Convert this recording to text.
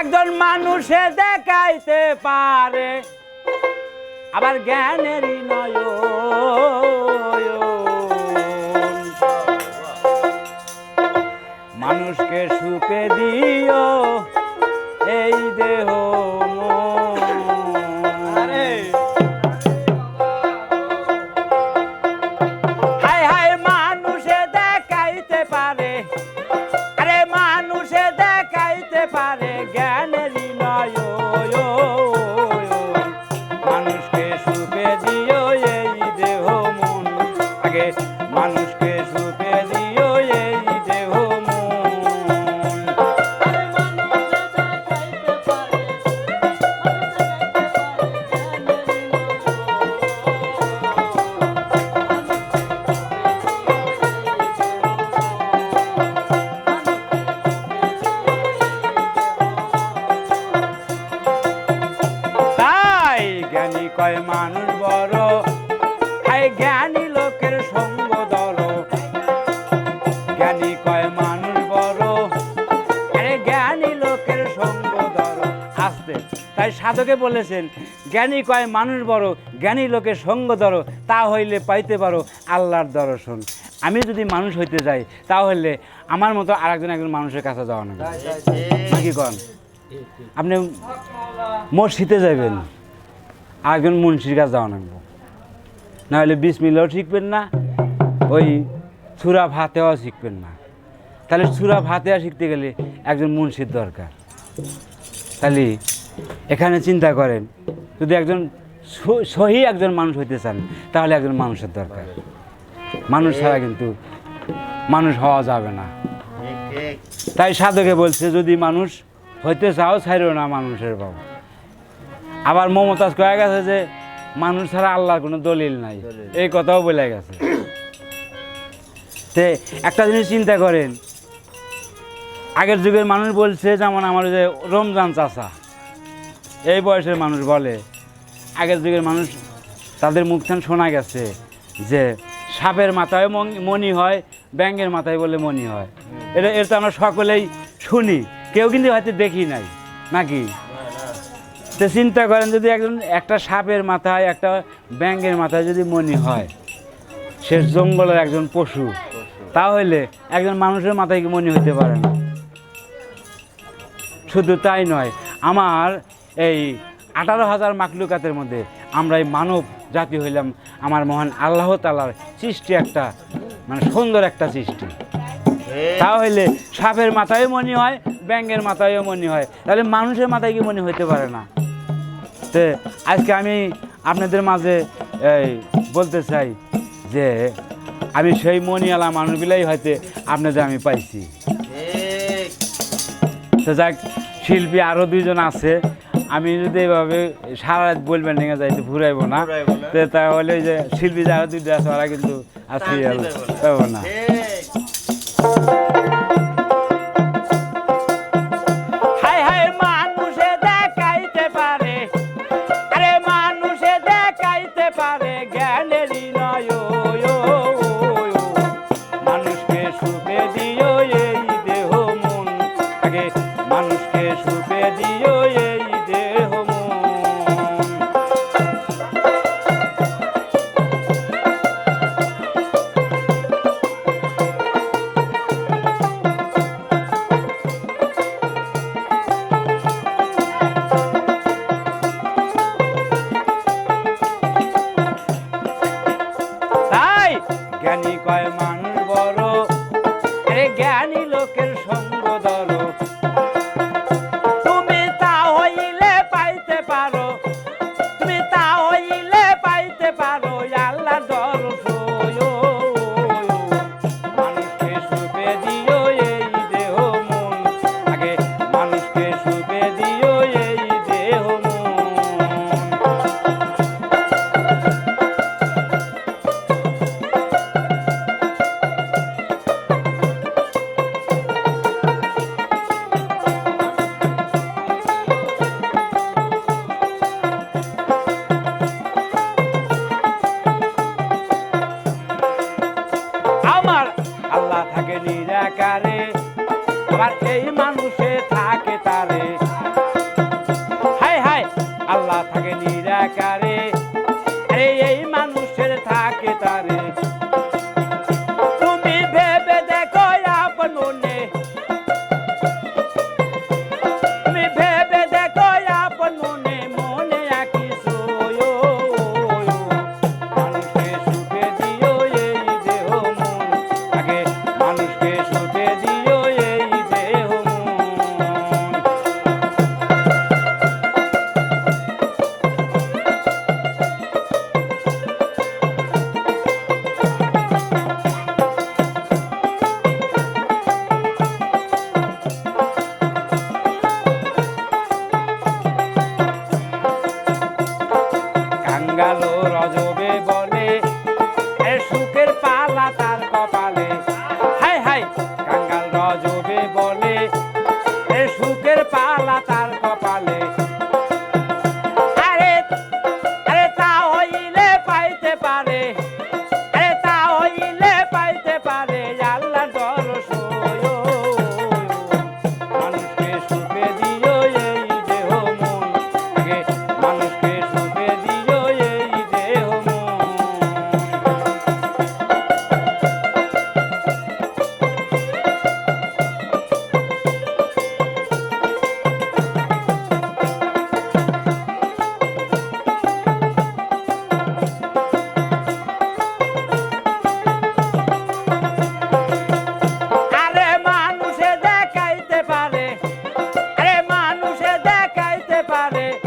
একজন মানুষে দেখাইতে পারে। আবার জ্ঞানেরই নয় মানুষকে সুখে দিও এই দেহ মানুষে দেখাইতে পারে। জ্ঞানী লোকের সঙ্গ দর জ্ঞানী কয়, মানুষ বড়। আরে জ্ঞানী লোকের সঙ্গ দর আসতে। তাই সাধকে বলেছেন, জ্ঞানী কয়, মানুষ বড়। জ্ঞানী লোকের সঙ্গ ধর, তা হইলে পাইতে পারো আল্লাহর দর্শন। আমি যদি মানুষ হইতে যাই, তাহলে আমার মতো আর একজন একজন মানুষের কাছে যাওয়া না কি কন? আপনি মসজিদে যাবেন আরেকজন মুন্সির কাছে যাওয়া লাগবো নাহলে বিশ মিলেও শিখবেন না, ওই সুরা ভাতেও শিখবেন না। তাহলে সুরা ভাতেয়া শিখতে গেলে একজন মুন্সির দরকার। তাহলে এখানে চিন্তা করেন, যদি একজন সহি একজন মানুষ হইতে চান, তাহলে একজন মানুষের দরকার। মানুষ ছাড়া কিন্তু মানুষ হওয়া যাবে না। তাই সাধকে বলছে, যদি মানুষ হইতে চাও, ছাইরো না মানুষের বাবু। আবার মমতাজ কয়ে গেছে যে মানুষ ছাড়া আল্লাহর কোনো দলিল নাই। এই কথাও বলে গেছে। তে, একটা জিনিস চিন্তা করেন। আগের যুগের মানুষ বলছে, যেমন আমার যে রমজান চাষা এই বয়সের মানুষ বলে, আগের যুগের মানুষ তাদের মুখ থেকে শোনা গেছে যে, সাপের মাথায় মং- মণি হয়, ব্যাঙের মাথায় বলে মণি হয়। এটা এটা আমরা সকলেই শুনি, কেউ কিন্তু হয়তো দেখি নাই, নাকি? তো চিন্তা করেন যদি একজন, একটা সাপের মাথায়, একটা ব্যাঙের মাথায় যদি মণি হয়, সে জঙ্গলের একজন পশু, তাহলে একজন মানুষের মাথায় কি মনে হতে পারে না? শুধু তাই নয়, আমার এই আঠারো হাজার মাকলুকাতের মধ্যে আমরা এই মানব জাতি হইলাম আমার মহান আল্লাহ তালার সৃষ্টি একটা মানে সুন্দর একটা সৃষ্টি। তাহলে সাপের মাথায় মনে হয়, ব্যাঙের মাথায়ও মনে হয়, তাহলে মানুষের মাথায় কি মনে হতে পারে না? তো আজকে আমি আপনাদের মাঝে এই বলতে চাই যে আমি সেই মনিয়ালা মানুষগুলাই হয়তো আপনাদের আমি পাইছি। তো যাক শিল্পী আরও দুইজন আছে। আমি যদি এভাবে সারা রাত বলবেন নিয়ে যাইতে ঘুরাইবো না। তো তাহলে ওই যে শিল্পী যারা দুইটা আছে ওরা কিন্তু পাবো না। দিও আল্লাহ থাকে নিরাকারে আমার এই মানুষে থাকে তারে। পারে দেখাইতে